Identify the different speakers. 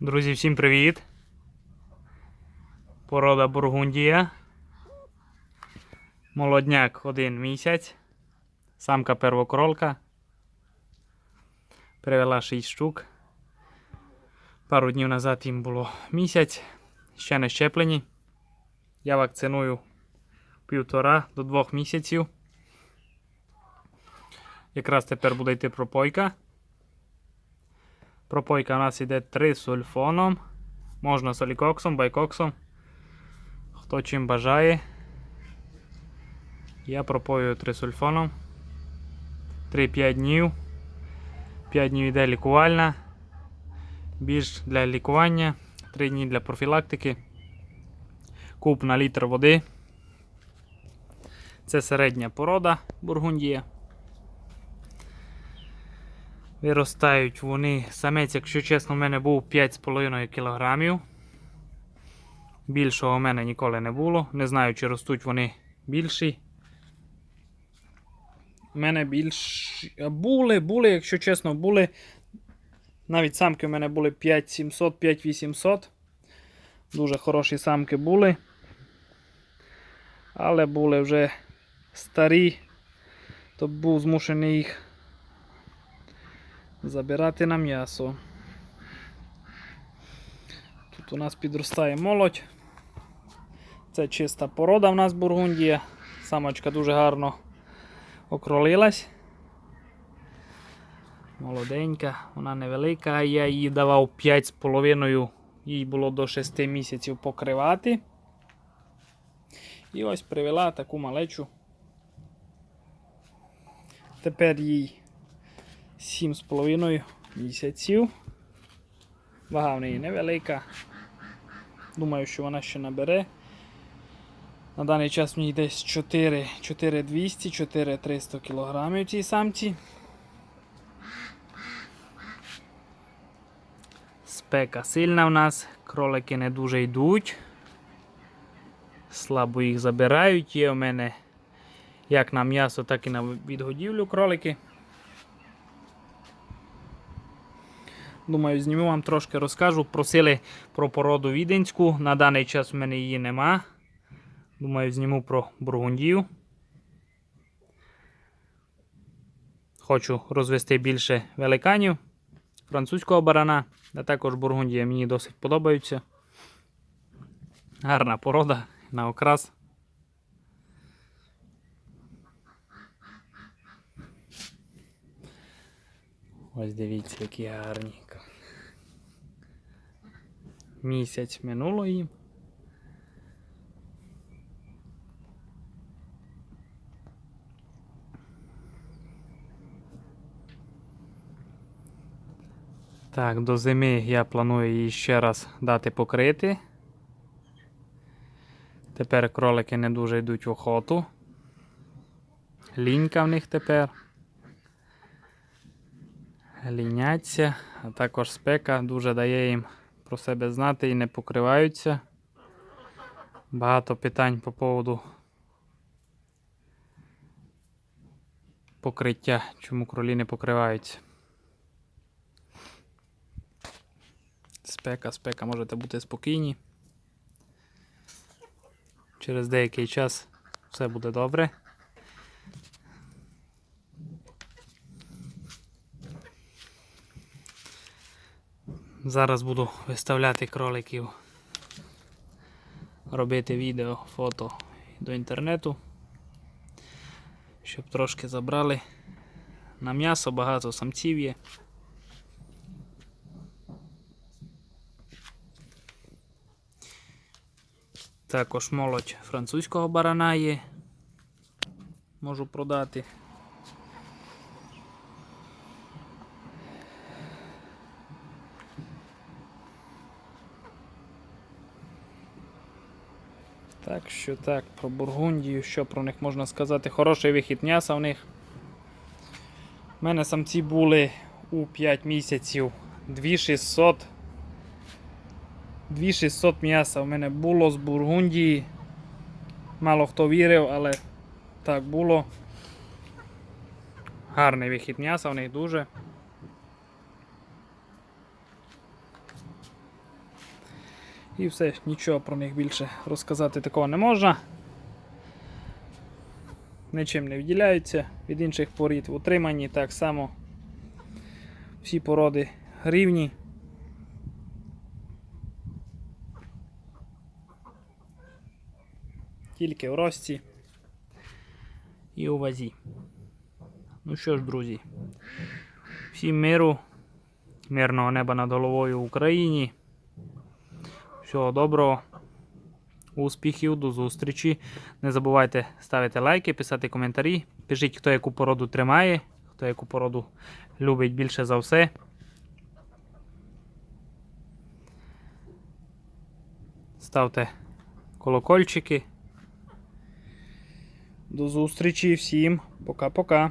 Speaker 1: Друзі, всім привіт! Порода Бургундія. Молодняк один місяць. Самка первокролка. Привела 6 штук. Пару днів назад їм було місяць. Ще не щеплені. Я вакциную півтора до двох місяців. Якраз тепер буде йти пропойка. Пропойка у нас іде трисульфоном. Можна солікоксом, байкоксом. Хто чим бажає. Я пропою трисульфоном. 3-5 днів. 5 днів йде лікувальна. Більш для лікування. 3 дні для профілактики. Куб на літр води. Це середня порода Бургундія. Виростають вони. Самець, якщо чесно, в мене був 5,5 кг. Більшого в мене ніколи не було. Не знаю, чи ростуть вони більші. У мене більш. Були, були, якщо чесно, були. Навіть самки у мене були 5700, 5800. Дуже хороші самки були. Але були вже старі, то був змушений їх забирати на м'ясо. Тут у нас підростає молодь. Це чиста порода в нас Бургундія. Самочка дуже гарно окролилась. Молоденька, вона невелика, я їй давав 5,5, їй було до 6 місяців покривати. І ось привела таку малечу. Тепер їй 7,5 місяців. Вага в неї невелика. Думаю, що вона ще набере. На даний час в ній десь 4 4200 4300 кг в цій самці. Спека сильна в нас, кролики не дуже йдуть. Слабо їх забирають. Є у мене як на м'ясо, так і на відгодівлю кролики. Думаю, зніму вам трошки розкажу. Просили про породу віденську. На даний час у мене її нема. Думаю, зніму про бургундію. Хочу розвести більше великанів французького барана, а також бургундія мені досить подобаються. Гарна порода на окрас. Ось дивіться, які гарні. Місяць минуло їм. Так, до зими я планую її ще раз дати покрити. Тепер кролики не дуже йдуть в охоту. Лінька в них тепер. Ліняться, а також спека дуже дає їм про себе знати і не покриваються. Багато питань по поводу покриття, чому кролі не покриваються. Спека, спека, можете бути спокійні. Через деякий час все буде добре. Зараз буду виставляти кроликів, робити відео, фото до інтернету, щоб трошки забрали. На м'ясо багато самців є. Також молодь французького барана є. Можу продати. Так що так, про Бургундію, що про них можна сказати? Хороший вихід м'яса в них. У мене самці були у 5 місяців 2600. 2600 м'яса в мене було з Бургундії. Мало хто вірив, але так було. Гарний вихід м'яса в них дуже. І все, нічого про них більше розказати такого не можна. Нічим не відділяються від інших порід в утриманні так само. Всі породи рівні. Тільки в рості і у вазі. Ну що ж, друзі, всім миру, мирного неба над головою в Україні. Всього доброго, успіхів, до зустрічі. Не забувайте ставити лайки, писати коментарі. Пишіть, хто яку породу тримає, хто яку породу любить більше за все. Ставте колокольчики. До зустрічі всім. Пока-пока.